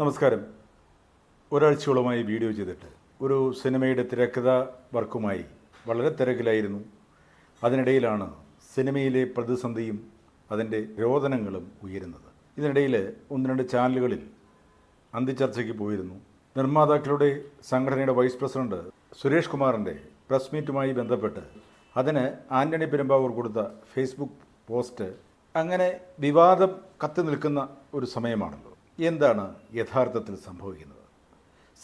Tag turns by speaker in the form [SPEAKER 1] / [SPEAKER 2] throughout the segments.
[SPEAKER 1] നമസ്കാരം. ഒരാഴ്ചയോളമായി വീഡിയോ ചെയ്തിട്ട് ഒരു സിനിമയുടെ തിരക്കഥ വർക്കുമായി വളരെ തിരക്കിലായിരുന്നു. അതിനിടയിലാണ് സിനിമയിലെ പ്രതിസന്ധിയും അതിന്റെ രോദനങ്ങളും ഉയരുന്നത്. ഇതിനിടയിൽ ഒന്ന് രണ്ട് ചാനലുകളിൽ അന്തിച്ചർച്ചയ്ക്ക് പോയിരുന്നു. നിർമ്മാതാക്കളുടെ സംഘടനയുടെ വൈസ് പ്രസിഡന്റ് സുരേഷ് കുമാറിന്റെ പ്രസ് മീറ്റുമായി ബന്ധപ്പെട്ട് അതിന് ആന്റണി പെരുമ്പാവൂർ കൊടുത്ത ഫേസ്ബുക്ക് പോസ്റ്റ് അങ്ങനെ വിവാദം കത്തി നിൽക്കുന്ന ഒരു സമയമാണല്ലോ. എന്താണ് യഥാർത്ഥത്തിൽ സംഭവിക്കുന്നത്?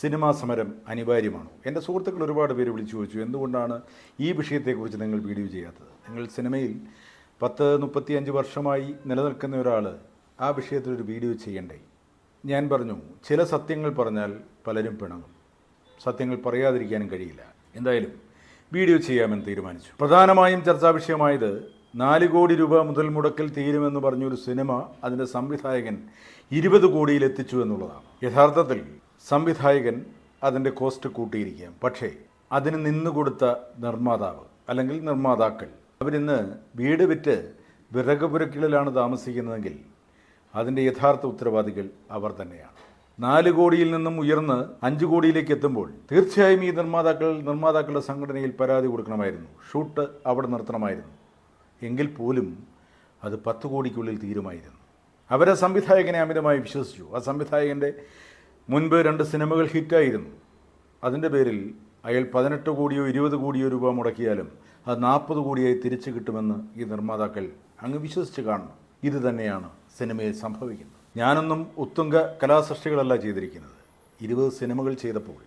[SPEAKER 1] സിനിമാ സമരം അനിവാര്യമാണോ? എന്റെ സുഹൃത്തുക്കൾ ഒരുപാട് പേര് വിളിച്ചു ചോദിച്ചു എന്തുകൊണ്ടാണ് ഈ വിഷയത്തെക്കുറിച്ച് നിങ്ങൾ വീഡിയോ ചെയ്യാത്തത്? നിങ്ങൾ സിനിമയിൽ പത്ത് മുപ്പത്തിയഞ്ച് വർഷമായി നിലനിൽക്കുന്ന ഒരാൾ ആ വിഷയത്തിലൊരു വീഡിയോ ചെയ്യണ്ടേ? ഞാൻ പറഞ്ഞു ചില സത്യങ്ങൾ പറഞ്ഞാൽ പലരും പിണങ്ങും. സത്യങ്ങൾ പറയാതിരിക്കാനും കഴിയില്ല. എന്തായാലും വീഡിയോ ചെയ്യാമെന്ന് തീരുമാനിച്ചു. പ്രധാനമായും ചർച്ചാ വിഷയമായത് നാല് കോടി രൂപ മുതൽ മുടക്കിൽ തീരുമെന്ന് പറഞ്ഞൊരു സിനിമ അതിന്റെ സംവിധായകൻ ഇരുപത് കോടിയിൽ എത്തിച്ചു എന്നുള്ളതാണ്. യഥാർത്ഥത്തിൽ സംവിധായകൻ അതിന്റെ കോസ്റ്റ് കൂട്ടിയിരിക്കാം പക്ഷേ അതിന് നിന്നുകൊടുത്ത നിർമ്മാതാവ് അല്ലെങ്കിൽ നിർമ്മാതാക്കൾ അവരിന്ന് വീട് വിറ്റ് വിറക് പുരക്കിളിലാണ് താമസിക്കുന്നതെങ്കിൽ അതിന്റെ യഥാർത്ഥ ഉത്തരവാദികൾ അവർ തന്നെയാണ്. നാല് കോടിയിൽ നിന്നും ഉയർന്ന് അഞ്ച് കോടിയിലേക്ക് എത്തുമ്പോൾ തീർച്ചയായും ഈ നിർമ്മാതാക്കൾ നിർമ്മാതാക്കളുടെ സംഘടനയിൽ പരാതി കൊടുക്കണമായിരുന്നു. ഷൂട്ട് അവിടെ നിർത്തണമായിരുന്നു. എങ്കിൽ പോലും അത് പത്ത് കോടിക്കുള്ളിൽ തീരുമായിരുന്നു. അവരെ സംവിധായകനെ അമിതമായി വിശ്വസിച്ചു. ആ സംവിധായകന്റെ മുൻപ് രണ്ട് സിനിമകൾ ഹിറ്റായിരുന്നു. അതിന്റെ പേരിൽ അയാൾ പതിനെട്ട് കോടിയോ ഇരുപത് കോടിയോ രൂപ മുടക്കിയാലും അത് നാൽപ്പത് കോടിയായി തിരിച്ചു കിട്ടുമെന്ന് ഈ നിർമ്മാതാക്കൾ അങ്ങ് വിശ്വസിച്ച് കാണണം. ഇത് തന്നെയാണ് സിനിമയിൽ സംഭവിക്കുന്നത്. ഞാനൊന്നും ഉത്തുംഗ കലാസൃഷ്ടികളല്ല ചെയ്തിരിക്കുന്നത്. ഇരുപത് സിനിമകൾ ചെയ്തപ്പോൾ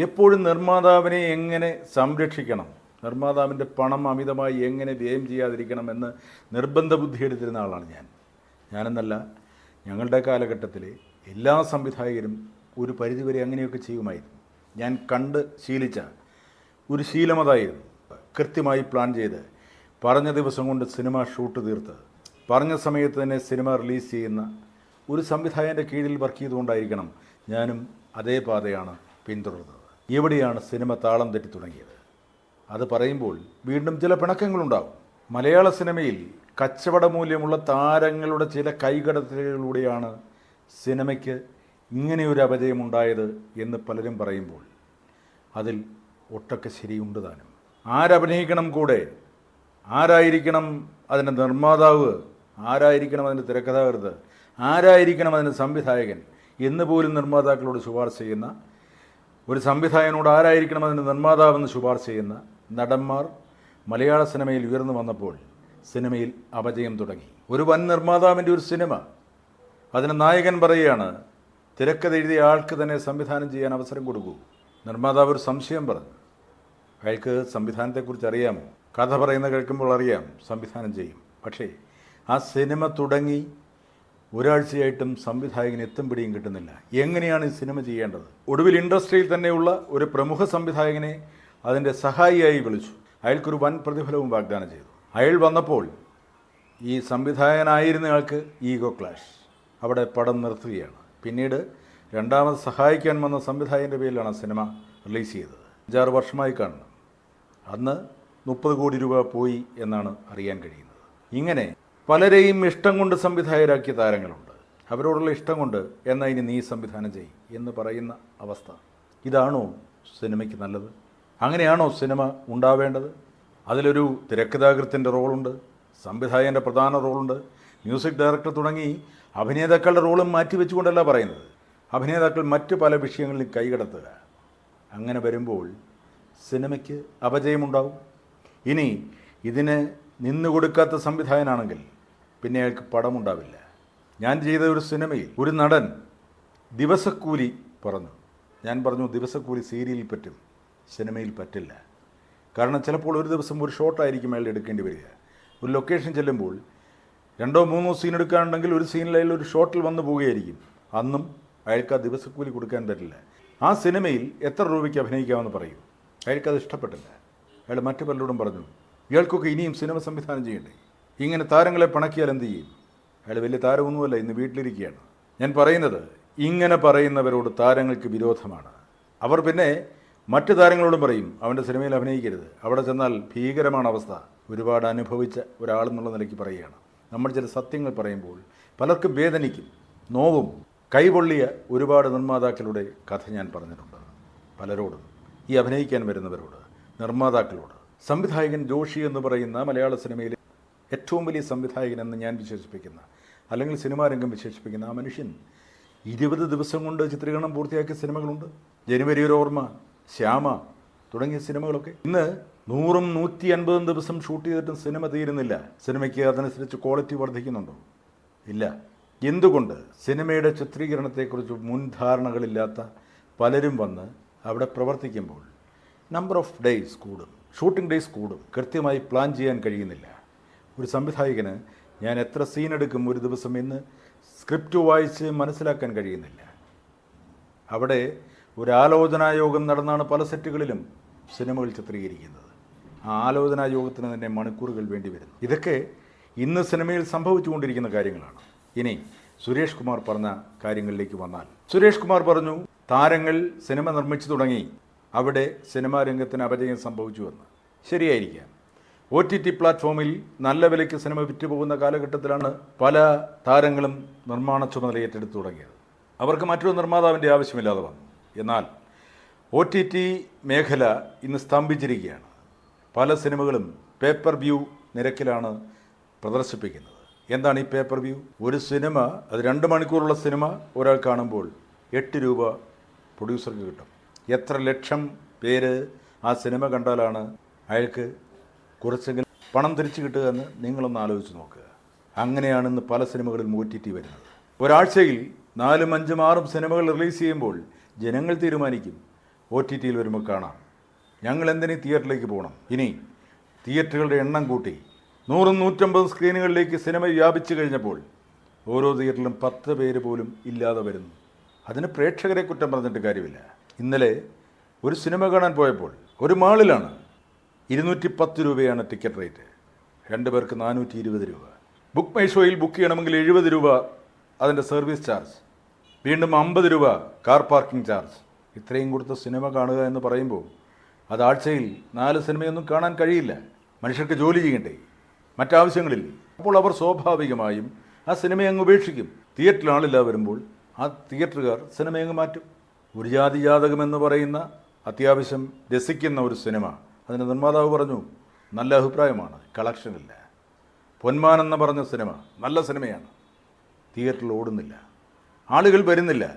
[SPEAKER 1] എപ്പോഴും നിർമ്മാതാവിനെ എങ്ങനെ സംരക്ഷിക്കണം? നിർമ്മാതാവിന്റെ പണം അമിതമായി എങ്ങനെ വ്യയം ചെയ്യാതിരിക്കണമെന്ന് നിർബന്ധ ബുദ്ധി എടുത്തിരുന്ന ആളാണ് ഞാൻ. ഞാനെന്നല്ല ഞങ്ങളുടെ കാലഘട്ടത്തിൽ എല്ലാ സംവിധായകരും ഒരു പരിധിവരെ അങ്ങനെയൊക്കെ ചെയ്യുമായിരുന്നു. ഞാൻ കണ്ട് ശീലിച്ച ഒരു ശീലമതായിരുന്നു. കൃത്യമായി പ്ലാൻ ചെയ്ത് പറഞ്ഞ ദിവസം കൊണ്ട് സിനിമ ഷൂട്ട് തീർത്ത് പറഞ്ഞ സമയത്ത് തന്നെ സിനിമ റിലീസ് ചെയ്യുന്ന ഒരു സംവിധായകന്റെ കീഴിൽ വർക്ക് ചെയ്തുകൊണ്ടായിരിക്കണം ഞാനും അതേ പാതയാണ് പിന്തുടർന്നത്. എവിടെയാണ് സിനിമ താളം തെറ്റി തുടങ്ങിയത്? അത് പറയുമ്പോൾ വീണ്ടും ചില പിണക്കങ്ങളുണ്ടാവും. മലയാള സിനിമയിൽ കച്ചവട മൂല്യമുള്ള താരങ്ങളുടെ ചില കൈകടത്തലുകളിലൂടെയാണ് സിനിമയ്ക്ക് ഇങ്ങനെയൊരു അപജയമുണ്ടായത് എന്ന് പലരും പറയുമ്പോൾ അതിൽ ഒട്ടൊക്കെ ശരിയുണ്ട് താനും. ആരഭിനയിക്കണം കൂടെ? ആരായിരിക്കണം അതിന്റെ നിർമ്മാതാവ്? ആരായിരിക്കണം അതിന്റെ തിരക്കഥാകൃത്ത്? ആരായിരിക്കണം അതിന്റെ സംവിധായകൻ? എന്ന് പോലും നിർമ്മാതാക്കളോട് ശുപാർശ ചെയ്യുന്ന ഒരു സംവിധായകനോട് ആരായിരിക്കണം അതിന്റെ നിർമ്മാതാവെന്ന് ശുപാർശ ചെയ്യുന്ന നടന്മാർ മലയാള സിനിമയിൽ ഉയർന്നു വന്നപ്പോൾ സിനിമയിൽ അപജയം തുടങ്ങി. ഒരു വൻ നിർമ്മാതാവിന്റെ ഒരു സിനിമ. അതിന് നായകൻ പറയുകയാണ് തിരക്കഥ എഴുതിയ ആൾക്ക് തന്നെ സംവിധാനം ചെയ്യാൻ അവസരം കൊടുക്കൂ. നിർമ്മാതാവ് ഒരു സംശയം പറഞ്ഞു. അയാൾക്ക് സംവിധാനത്തെക്കുറിച്ച് അറിയാമോ? കഥ പറയുന്ന കേൾക്കുമ്പോൾ അറിയാം സംവിധാനം ചെയ്യും. പക്ഷേ ആ സിനിമ തുടങ്ങി ഒരാഴ്ചയായിട്ടും സംവിധായകന് എത്തും പിടിയും കിട്ടുന്നില്ല. എങ്ങനെയാണ് ഈ സിനിമ ചെയ്യേണ്ടത്? ഒടുവിൽ ഇൻഡസ്ട്രിയിൽ തന്നെയുള്ള ഒരു പ്രമുഖ സംവിധായകനെ അതിന്റെ സഹായിയായി വിളിച്ചു. അയാൾക്കൊരു വൻ പ്രതിഫലവും വാഗ്ദാനം ചെയ്തു. അയാൾ വന്നപ്പോൾ ഈ സംവിധായകനായിരുന്നയാൾക്ക് ഈഗോ ക്ലാഷ്. അവിടെ പടം നിർത്തുകയാണ്. പിന്നീട് രണ്ടാമത് സഹായിക്കാൻ വന്ന സംവിധായകന്റെ പേരിലാണ് സിനിമ റിലീസ് ചെയ്തത്. അഞ്ചാറ് വർഷമായി കാണണം. അന്ന് മുപ്പത് കോടി രൂപ പോയി എന്നാണ് അറിയാൻ കഴിയുന്നത്. ഇങ്ങനെ പലരെയും ഇഷ്ടം കൊണ്ട് സംവിധായകരാക്കിയ താരങ്ങളുണ്ട്. അവരോടുള്ള ഇഷ്ടം കൊണ്ട് എന്നാൽ ഇനി നീ സംവിധാനം ചെയ്യും എന്ന് പറയുന്ന അവസ്ഥ. ഇതാണോ സിനിമയ്ക്ക് നല്ലത്? അങ്ങനെയാണോ സിനിമ ഉണ്ടാവേണ്ടത്? അതിലൊരു തിരക്കഥാകൃത്തിന്റെ റോളുണ്ട് സംവിധായകന്റെ പ്രധാന റോളുണ്ട് മ്യൂസിക് ഡയറക്ടർ തുടങ്ങി അഭിനേതാക്കളുടെ റോളും മാറ്റി വെച്ചുകൊണ്ടല്ല പറയുന്നത്. അഭിനേതാക്കൾ മറ്റ് പല വിഷയങ്ങളിലും കൈകടത്തുക. അങ്ങനെ വരുമ്പോൾ സിനിമയ്ക്ക് അപജയമുണ്ടാവും. ഇനി ഇതിന് നിന്നു കൊടുക്കാത്ത സംവിധായകനാണെങ്കിൽ പിന്നെ അയാൾക്ക് പടമുണ്ടാവില്ല. ഞാൻ ചെയ്ത ഒരു സിനിമയിൽ ഒരു നടൻ ദിവസക്കൂലി പറഞ്ഞു. ഞാൻ പറഞ്ഞു ദിവസക്കൂലി സീരിയലിൽ പറ്റും. സിനിമയിൽ പറ്റില്ല. കാരണം ചിലപ്പോൾ ഒരു ദിവസം ഒരു ഷോട്ടായിരിക്കും അയാൾ എടുക്കേണ്ടി വരിക. ഒരു ലൊക്കേഷൻ ചെല്ലുമ്പോൾ രണ്ടോ മൂന്നോ സീൻ എടുക്കാനുണ്ടെങ്കിൽ ഒരു സീനിൽ അയാൾ ഒരു ഷോട്ടിൽ വന്നു പോവുകയായിരിക്കും അന്നും അയാൾക്ക് ആ ദിവസക്കൂലി കൊടുക്കാൻ പറ്റില്ല. ആ സിനിമയിൽ എത്ര രൂപയ്ക്ക് അഭിനയിക്കാമെന്ന് പറയൂ. അയാൾക്കത് ഇഷ്ടപ്പെട്ടില്ല. അയാൾ മറ്റു പലരോടും പറഞ്ഞു ഇയാൾക്കൊക്കെ ഇനിയും സിനിമ സംവിധാനം ചെയ്യണ്ടേ? ഇങ്ങനെ താരങ്ങളെ പണക്കിയാൽ എന്ത് ചെയ്യും? അയാൾ വലിയ താരമൊന്നുമല്ല ഇന്ന് വീട്ടിലിരിക്കുകയാണ്. ഞാൻ പറയുന്നത് ഇങ്ങനെ പറയുന്നവരോട് താരങ്ങൾക്ക് വിരോധമാണ്. അവർ പിന്നെ മറ്റു താരങ്ങളോടും പറയും അവന്റെ സിനിമയിൽ അഭിനയിക്കരുത്. അവിടെ ചെന്നാൽ ഭീകരമാണ് അവസ്ഥ. ഒരുപാട് അനുഭവിച്ച ഒരാളെന്നുള്ള നിലയ്ക്ക് പറയുകയാണ്. നമ്മൾ ചില സത്യങ്ങൾ പറയുമ്പോൾ പലർക്കും വേദനിക്കും നോവും. കൈപൊള്ളിയ ഒരുപാട് നിർമ്മാതാക്കളുടെ കഥ ഞാൻ പറഞ്ഞിട്ടുണ്ട്. പലരോടും. ഈ അഭിനയിക്കാൻ വരുന്നവരോട് നിർമ്മാതാക്കളോട്. സംവിധായകൻ ജോഷി എന്ന് പറയുന്ന മലയാള സിനിമയിലെ ഏറ്റവും വലിയ സംവിധായകൻ എന്ന് ഞാൻ വിശേഷിപ്പിക്കുന്ന അല്ലെങ്കിൽ സിനിമാ രംഗം വിശേഷിപ്പിക്കുന്ന ആ മനുഷ്യൻ ഇരുപത് ദിവസം കൊണ്ട് ചിത്രീകരണം പൂർത്തിയാക്കിയ സിനിമകളുണ്ട്. ജനുവരി ഒരു ഓർമ്മ ശ്യാമ തുടങ്ങിയ സിനിമകളൊക്കെ. ഇന്ന് നൂറും നൂറ്റി അൻപതും ദിവസം ഷൂട്ട് ചെയ്തിട്ടും സിനിമ തീരുന്നില്ല. സിനിമയ്ക്ക് അതനുസരിച്ച് ക്വാളിറ്റി വർദ്ധിക്കുന്നുണ്ടോ? ഇല്ല. എന്തുകൊണ്ട് സിനിമയുടെ ചിത്രീകരണത്തെക്കുറിച്ച് മുൻധാരണകളില്ലാത്ത പലരും വന്ന് അവിടെ പ്രവർത്തിക്കുമ്പോൾ നമ്പർ ഓഫ് ഡേയ്സ് കൂടും ഷൂട്ടിംഗ് ഡേയ്സ് കൂടും കൃത്യമായി പ്ലാൻ ചെയ്യാൻ കഴിയുന്നില്ല. ഒരു സംവിധായകന് ഞാൻ എത്ര സീൻ എടുക്കും ഒരു ദിവസം എന്ന് സ്ക്രിപ്റ്റ് വായിച്ച് മനസ്സിലാക്കാൻ കഴിയുന്നില്ല. അവിടെ ഒരു ആലോചനാ യോഗം നടന്നാണ് പല സെറ്റുകളിലും സിനിമകൾ ചിത്രീകരിക്കുന്നത്. ആ ആലോചനാ യോഗത്തിന് തന്നെ മണിക്കൂറുകൾ വേണ്ടി വരുന്നു. ഇതൊക്കെ ഇന്ന് സിനിമയിൽ സംഭവിച്ചുകൊണ്ടിരിക്കുന്ന കാര്യങ്ങളാണ്. ഇനി സുരേഷ് കുമാർ പറഞ്ഞ കാര്യങ്ങളിലേക്ക് വന്നാൽ. സുരേഷ് കുമാർ പറഞ്ഞു താരങ്ങൾ സിനിമ നിർമ്മിച്ചു തുടങ്ങി. അവിടെ സിനിമാ രംഗത്തിന് അപജയം സംഭവിച്ചുവെന്ന് ശരിയായിരിക്കാം. ഒ ടി ടി പ്ലാറ്റ്ഫോമിൽ നല്ല വിലയ്ക്ക് സിനിമ വിറ്റുപോകുന്ന കാലഘട്ടത്തിലാണ് പല താരങ്ങളും നിർമ്മാണ ചുമതല ഏറ്റെടുത്തു തുടങ്ങിയത്. അവർക്ക് മറ്റൊരു നിർമ്മാതാവിന്റെ ആവശ്യമില്ലാതെ വന്നു. എന്നാൽ ഒ ടി ടി മേഖല ഇന്ന് സ്തംഭിച്ചിരിക്കുകയാണ്. പല സിനിമകളും പേപ്പർ വ്യൂ നിരക്കിലാണ് പ്രദർശിപ്പിക്കുന്നത്. എന്താണ് ഈ പേപ്പർ വ്യൂ ഒരു സിനിമ അത് രണ്ട് മണിക്കൂറുള്ള സിനിമ ഒരാൾ കാണുമ്പോൾ എട്ട് രൂപ പ്രൊഡ്യൂസർക്ക് കിട്ടും. എത്ര ലക്ഷം പേര് ആ സിനിമ കണ്ടാലാണ് അയാൾക്ക് കുറച്ചെങ്കിലും പണം തിരിച്ചു കിട്ടുക എന്ന് നിങ്ങളൊന്ന് ആലോചിച്ച് നോക്കുക. അങ്ങനെയാണ് ഇന്ന് പല സിനിമകളിലും ഒ ടി ടി വരുന്നത്. ഒരാഴ്ചയിൽ നാലും അഞ്ചും ആറും സിനിമകൾ റിലീസ് ചെയ്യുമ്പോൾ ജനങ്ങൾ തീരുമാനിക്കും. ഒ ടി ടിയിൽ വരുമ്പോൾ കാണാം. ഞങ്ങൾ എന്തിനീ തിയേറ്ററിലേക്ക് പോകണം? ഇനി തിയേറ്ററുകളുടെ എണ്ണം കൂട്ടി നൂറും നൂറ്റമ്പത് സ്ക്രീനുകളിലേക്ക് സിനിമ വ്യാപിച്ചു കഴിഞ്ഞപ്പോൾ ഓരോ തിയേറ്ററിലും പത്ത് പേര് പോലും ഇല്ലാതെ വരുന്നു. അതിന് പ്രേക്ഷകരെ കുറ്റം പറഞ്ഞിട്ട് കാര്യമില്ല. ഇന്നലെ ഒരു സിനിമ കാണാൻ പോയപ്പോൾ ഒരു മാളിലാണ് ഇരുന്നൂറ്റി പത്ത് രൂപയാണ് ടിക്കറ്റ് റേറ്റ്. രണ്ട് പേർക്ക് നാനൂറ്റി ഇരുപത് രൂപ. ബുക്ക് മൈ ഷോയിൽ ബുക്ക് ചെയ്യണമെങ്കിൽ എഴുപത് രൂപ അതിന്റെ സർവീസ് ചാർജ്. വീണ്ടും അമ്പത് രൂപ കാർ പാർക്കിംഗ് ചാർജ് ഇത്രയും കൊടുത്ത സിനിമ കാണുക എന്ന് പറയുമ്പോൾ അത് ആഴ്ചയിൽ നാല് സിനിമയൊന്നും കാണാൻ കഴിയില്ല. മനുഷ്യർക്ക് ജോലി ചെയ്യണ്ടേ? മറ്റാവശ്യങ്ങളിൽ അപ്പോൾ അവർ സ്വാഭാവികമായും ആ സിനിമയെ അങ്ങ് ഉപേക്ഷിക്കും. തിയേറ്ററിൽ ആളില്ല വരുമ്പോൾ ആ തിയേറ്ററുകാർ സിനിമയങ്ങ് മാറ്റും. ഒരു ജാതി ജാതകമെന്ന് പറയുന്ന അത്യാവശ്യം രസിക്കുന്ന ഒരു സിനിമ അതിന് നിർമ്മാതാവ് പറഞ്ഞു നല്ല അഭിപ്രായമാണ് കളക്ഷനില്ല പൊന്മാൻ എന്ന് പറഞ്ഞ സിനിമ നല്ല സിനിമയാണ് തിയേറ്ററിൽ ഓടുന്നില്ല. ആളുകൾ വരുന്നില്ല.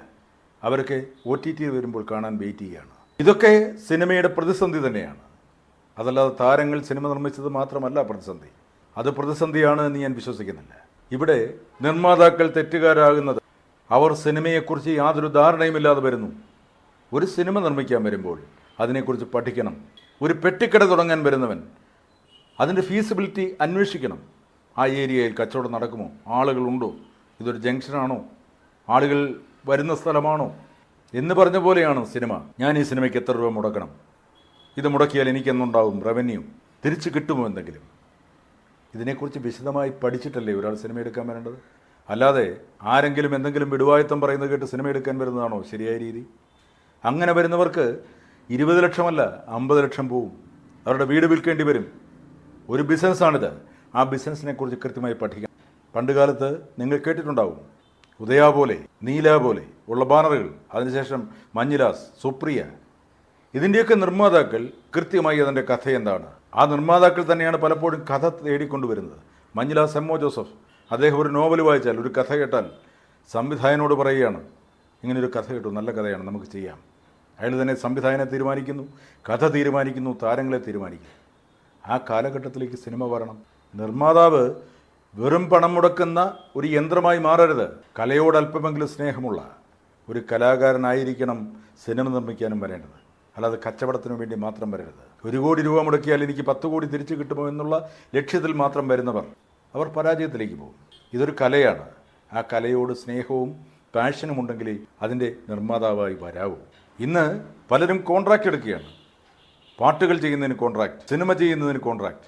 [SPEAKER 1] അവരൊക്കെ ഒ ടി ടി വരുമ്പോൾ കാണാൻ വെയിറ്റ് ചെയ്യുകയാണ്. ഇതൊക്കെ സിനിമയുടെ പ്രതിസന്ധി തന്നെയാണ്. അതല്ലാതെ താരങ്ങൾ സിനിമ നിർമ്മിച്ചത് മാത്രമല്ല പ്രതിസന്ധി. അത് പ്രതിസന്ധിയാണ് എന്ന് ഞാൻ വിശ്വസിക്കുന്നില്ല. ഇവിടെ നിർമ്മാതാക്കൾ തെറ്റുകാരാകുന്നത് അവർ സിനിമയെക്കുറിച്ച് യാതൊരു ധാരണയുമില്ലാതെ വരുന്നു. ഒരു സിനിമ നിർമ്മിക്കാൻ വരുമ്പോൾ അതിനെക്കുറിച്ച് പഠിക്കണം. ഒരു പെട്ടിക്കട തുടങ്ങാൻ വരുന്നവൻ അതിന്റെ ഫീസിബിലിറ്റി അന്വേഷിക്കണം. ആ ഏരിയയിൽ കച്ചവടം നടക്കുമോ? ആളുകളുണ്ടോ ഇതൊരു ജംഗ്ഷനാണോ ആളുകൾ വരുന്ന സ്ഥലമാണോ എന്ന് പറഞ്ഞ പോലെയാണ് സിനിമ. ഞാൻ ഈ സിനിമയ്ക്ക് എത്ര രൂപ മുടക്കണം? ഇത് മുടക്കിയാൽ എനിക്കെന്നുണ്ടാവും റവന്യൂ തിരിച്ചു കിട്ടുമോ എന്തെങ്കിലും? ഇതിനെക്കുറിച്ച് വിശദമായി പഠിച്ചിട്ടല്ലേ ഒരാൾ സിനിമ എടുക്കാൻ വരേണ്ടത്? അല്ലാതെ ആരെങ്കിലും എന്തെങ്കിലും വിടുവായത്വം പറയുന്നത് കേട്ട് സിനിമ എടുക്കാൻ വരുന്നതാണോ ശരിയായ രീതി? അങ്ങനെ വരുന്നവർക്ക് ഇരുപത് ലക്ഷമല്ല അമ്പത് ലക്ഷം പോവും. അവരുടെ വീട് വിൽക്കേണ്ടി വരും. ഒരു ബിസിനസ്സാണിത് ആ ബിസിനസ്സിനെക്കുറിച്ച് കൃത്യമായി പഠിക്കാം. പണ്ട് കാലത്ത് നിങ്ങൾ കേട്ടിട്ടുണ്ടാവും. ഉദയ പോലെ നീല പോലെ ഉള്ള ബാനറുകൾ അതിനുശേഷം മഞ്ഞിലാസ് സുപ്രിയ. ഇതിന്റെയൊക്കെ നിർമ്മാതാക്കൾ കൃത്യമായി അതിന്റെ കഥ എന്താണ്? ആ നിർമ്മാതാക്കൾ തന്നെയാണ് പലപ്പോഴും കഥ തേടിക്കൊണ്ടുവരുന്നത്. മഞ്ഞിലാസ് എം ഒ ജോസഫ് അദ്ദേഹം ഒരു നോവൽ വായിച്ചാൽ ഒരു കഥ കേട്ടാൽ സംവിധായകനോട് പറയുകയാണ് ഇങ്ങനൊരു കഥ കേട്ടു നല്ല കഥയാണ് നമുക്ക് ചെയ്യാം. അയാൾ തന്നെ സംവിധായകനെ തീരുമാനിക്കുന്നു കഥ തീരുമാനിക്കുന്നു താരങ്ങളെ തീരുമാനിക്കുന്നു. ആ കാലഘട്ടത്തിലേക്ക് സിനിമ വരണം. നിർമ്മാതാവ് വെറും പണം മുടക്കുന്ന ഒരു യന്ത്രമായി മാറരുത്. കലയോട് അല്പമെങ്കിലും സ്നേഹമുള്ള ഒരു കലാകാരനായിരിക്കണം സിനിമ നിർമ്മിക്കാനും വരേണ്ടത്. അല്ലാതെ കച്ചവടത്തിന് വേണ്ടി മാത്രം വരരുത്. ഒരു കോടി രൂപ മുടക്കിയാൽ എനിക്ക് പത്ത് കോടി തിരിച്ചു കിട്ടുമോ എന്നുള്ള ലക്ഷ്യത്തിൽ മാത്രം വരുന്നവർ അവർ പരാജയത്തിലേക്ക് പോകും. ഇതൊരു കലയാണ്. ആ കലയോട് സ്നേഹവും പാഷനും ഉണ്ടെങ്കിൽ അതിന്റെ നിർമ്മാതാവായി വരാവൂ. ഇന്ന് പലരും കോൺട്രാക്റ്റ് എടുക്കുകയാണ്. പാട്ടുകൾ ചെയ്യുന്നതിന് കോൺട്രാക്റ്റ് സിനിമ ചെയ്യുന്നതിന് കോൺട്രാക്റ്റ്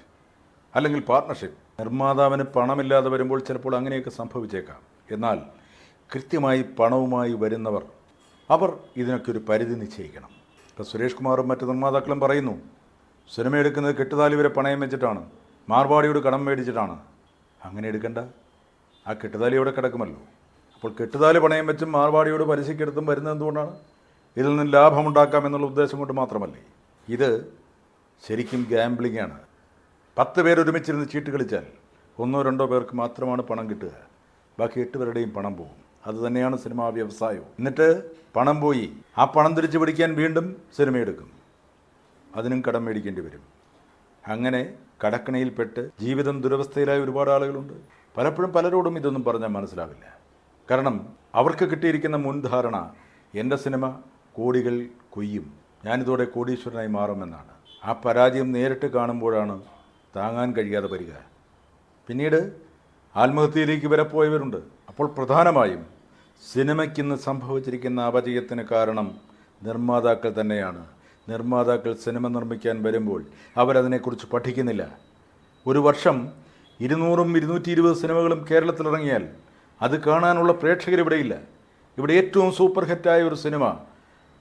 [SPEAKER 1] അല്ലെങ്കിൽ പാർട്ണർഷിപ്പ് നിർമ്മാതാവിന് പണമില്ലാതെ വരുമ്പോൾ ചിലപ്പോൾ അങ്ങനെയൊക്കെ സംഭവിച്ചേക്കാം. എന്നാൽ കൃത്യമായി പണവുമായി വരുന്നവർ അവർ ഇതിനൊക്കെ ഒരു പരിധി നിശ്ചയിക്കണം. ഇപ്പോൾ സുരേഷ് കുമാറും മറ്റ് നിർമ്മാതാക്കളും പറയുന്നു സിനിമ എടുക്കുന്നത് കെട്ടുതാലി വരെ പണയം വെച്ചിട്ടാണ്. മാർവാടിയോട് കടം മേടിച്ചിട്ടാണ്. അങ്ങനെ എടുക്കണ്ട. ആ കെട്ടുതാലി അവിടെ കിടക്കുമല്ലോ. അപ്പോൾ കെട്ടുതാലി പണയം വെച്ചും മാർവാടിയോട് പലിശക്കെടുത്തും വരുന്നത് എന്തുകൊണ്ടാണ്? ഇതിൽ നിന്ന് ലാഭമുണ്ടാക്കാം എന്നുള്ള ഉദ്ദേശം കൊണ്ട് മാത്രമല്ലേ. ഇത് ശരിക്കും ഗാംബ്ലിംഗ് ആണ്. പത്ത് പേരൊരുമിച്ചിരുന്ന് ചീട്ട് കളിച്ചാൽ ഒന്നോ രണ്ടോ പേർക്ക് മാത്രമാണ് പണം കിട്ടുക. ബാക്കി എട്ട് പേരുടെയും പണം പോകും. അത് തന്നെയാണ് സിനിമാ വ്യവസായവും. എന്നിട്ട് പണം പോയി. ആ പണം തിരിച്ചു പിടിക്കാൻ വീണ്ടും സിനിമ എടുക്കും. അതിനും കടം മേടിക്കേണ്ടി വരും. അങ്ങനെ കടക്കണയിൽപ്പെട്ട് ജീവിതം ദുരവസ്ഥയിലായ ഒരുപാട് ആളുകളുണ്ട്. പലപ്പോഴും പലരോടും ഇതൊന്നും പറഞ്ഞാൽ മനസ്സിലാവില്ല. കാരണം അവർക്ക് കിട്ടിയിരിക്കുന്ന മുൻധാരണ എന്റെ സിനിമ കോടികൾ കൊയ്യും. ഞാനിതോടെ കോടീശ്വരനായി മാറുമെന്നാണ്. ആ പരാജയം നേരിട്ട് കാണുമ്പോഴാണ് താങ്ങാൻ കഴിയാതെ വരിക. പിന്നീട് ആത്മഹത്യയിലേക്ക് വരെ പോയവരുണ്ട്. അപ്പോൾ പ്രധാനമായും സിനിമയ്ക്കിന്ന് സംഭവിച്ചിരിക്കുന്ന അപജയത്തിന് കാരണം നിർമ്മാതാക്കൾ തന്നെയാണ്. നിർമ്മാതാക്കൾ സിനിമ നിർമ്മിക്കാൻ വരുമ്പോൾ അവരതിനെക്കുറിച്ച് പഠിക്കുന്നില്ല. ഒരു വർഷം ഇരുന്നൂറും ഇരുന്നൂറ്റി ഇരുപത് സിനിമകളും കേരളത്തിലിറങ്ങിയാൽ അത് കാണാനുള്ള പ്രേക്ഷകരിവിടെയില്ല. ഇവിടെ ഏറ്റവും സൂപ്പർ ഹിറ്റായ ഒരു സിനിമ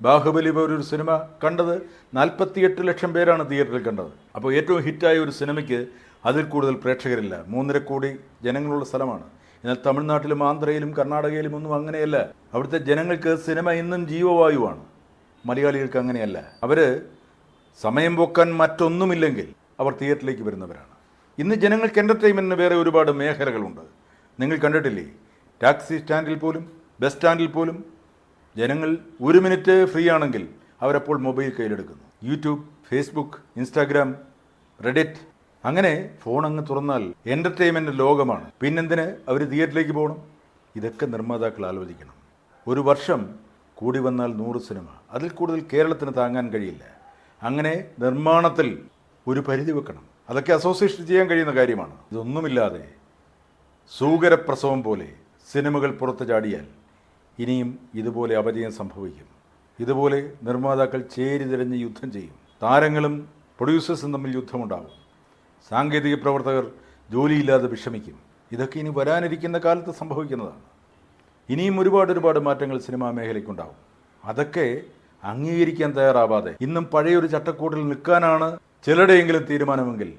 [SPEAKER 1] ബാഹുബലി ഒരു സിനിമ കണ്ടത് നാൽപ്പത്തിയെട്ട് ലക്ഷം പേരാണ് തിയേറ്ററിൽ കണ്ടത്. അപ്പോൾ ഏറ്റവും ഹിറ്റായ ഒരു സിനിമയ്ക്ക് അതിൽ കൂടുതൽ പ്രേക്ഷകരില്ല. മൂന്നര കോടി ജനങ്ങളുള്ള സ്ഥലമാണ്. എന്നാൽ തമിഴ്നാട്ടിലും ആന്ധ്രയിലും കർണാടകയിലും ഒന്നും അങ്ങനെയല്ല. അവിടുത്തെ ജനങ്ങൾക്ക് സിനിമ ഇന്നും ജീവവായുവാണ്. മലയാളികൾക്ക് അങ്ങനെയല്ല. അവർ സമയം പോക്കാൻ മറ്റൊന്നുമില്ലെങ്കിൽ അവർ തിയേറ്ററിലേക്ക് വരുന്നവരാണ്. ഇന്ന് ജനങ്ങൾക്ക് എന്റർടൈൻമെന്റിന് വേറെ ഒരുപാട് മേഖലകളുണ്ട്. നിങ്ങൾ കണ്ടിട്ടില്ലേ? ടാക്സി സ്റ്റാൻഡിൽ പോലും ബസ് സ്റ്റാൻഡിൽ പോലും ജനങ്ങൾ ഒരു മിനിറ്റ് ഫ്രീ ആണെങ്കിൽ അവരപ്പോൾ മൊബൈൽ കയ്യിലെടുക്കുന്നു. യൂട്യൂബ് ഫേസ്ബുക്ക് ഇൻസ്റ്റാഗ്രാം റെഡിറ്റ് അങ്ങനെ ഫോൺ അങ്ങ് തുറന്നാൽ എന്റർടൈൻമെന്റ് ലോകമാണ്. പിന്നെന്തിന് അവർ തിയേറ്ററിലേക്ക് പോകണം? ഇതൊക്കെ നിർമ്മാതാക്കൾ ആലോചിക്കണം. ഒരു വർഷം കൂടി വന്നാൽ നൂറ് സിനിമ അതിൽ കൂടുതൽ കേരളത്തിന് താങ്ങാൻ കഴിയില്ല. അങ്ങനെ നിർമ്മാണത്തിൽ ഒരു പരിധി വെക്കണം. അതൊക്കെ അസോസിയേഷൻ ചെയ്യാൻ കഴിയുന്ന കാര്യമാണ്. ഇതൊന്നുമില്ലാതെ സൂകരപ്രസവം പോലെ സിനിമകൾ പുറത്തു ചാടിയാൽ ഇനിയും ഇതുപോലെ അപജയം സംഭവിക്കും. ഇതുപോലെ നിർമ്മാതാക്കൾ ചേരി തിരഞ്ഞ് യുദ്ധം ചെയ്യും. താരങ്ങളും പ്രൊഡ്യൂസേഴ്സും തമ്മിൽ യുദ്ധമുണ്ടാകും. സാങ്കേതിക പ്രവർത്തകർ ജോലിയില്ലാതെ വിഷമിക്കും. ഇതൊക്കെ ഇനി വരാനിരിക്കുന്ന കാലത്ത് സംഭവിക്കുന്നതാണ്. ഇനിയും ഒരുപാട് ഒരുപാട് മാറ്റങ്ങൾ സിനിമാ മേഖലയ്ക്കുണ്ടാകും. അതൊക്കെ അംഗീകരിക്കാൻ തയ്യാറാവാതെ ഇന്നും പഴയൊരു ചട്ടക്കൂട്ടിൽ നിൽക്കാനാണ് ചിലരുടെയെങ്കിലും തീരുമാനമെങ്കിൽ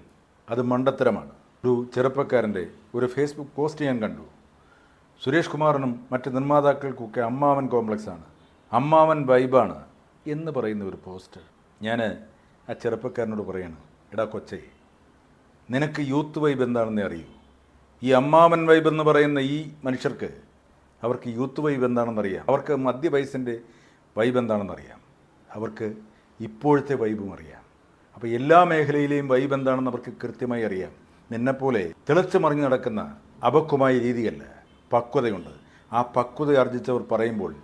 [SPEAKER 1] അത് മണ്ടത്തരമാണ്. ഒരു ചെറുപ്പക്കാരന്റെ ഒരു ഫേസ്ബുക്ക് പോസ്റ്റ് ഞാൻ കണ്ടു. സുരേഷ് കുമാറിനും മറ്റ് നിർമ്മാതാക്കൾക്കൊക്കെ അമ്മാവൻ കോംപ്ലക്സാണ്. അമ്മാവൻ വൈബാണ് എന്ന് പറയുന്ന ഒരു പോസ്റ്റ് ഞാൻ ആ ചെറുപ്പക്കാരനോട് പറയാണ്. എടാ കൊച്ചേ നിനക്ക് യൂത്ത് വൈബ് എന്താണെന്ന് അറിയൂ. ഈ അമ്മാവൻ വൈബ് എന്ന് പറയുന്ന ഈ മനുഷ്യർക്ക് അവർക്ക് യൂത്ത് വൈബ് എന്താണെന്നറിയാം അവർക്ക് മധ്യവയസ്സിന്റെ വൈബ് എന്താണെന്നറിയാം അവർക്ക് ഇപ്പോഴത്തെ വൈബും അറിയാം. അപ്പോൾ എല്ലാ മേഖലയിലെയും വൈബ് എന്താണെന്ന് അവർക്ക് കൃത്യമായി അറിയാം. നിന്നെപ്പോലെ തിളച്ചു മറിഞ്ഞു നടക്കുന്ന അപക്വമായ രീതിയല്ല. പക്വതയുണ്ട്. ആ പക്വത ആർജിച്ചവർ പറയുമ്പോൾ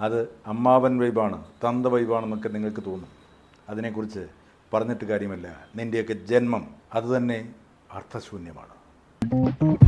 [SPEAKER 1] അത് അമ്മാവൻ വൈബാണ് തന്ത വൈബാണെന്നൊക്കെ നിങ്ങൾക്ക് തോന്നും. അതിനെക്കുറിച്ച് പറഞ്ഞിട്ട് കാര്യമല്ല. നിന്റെയൊക്കെ ജന്മം അതുതന്നെ അർത്ഥശൂന്യമാണ്.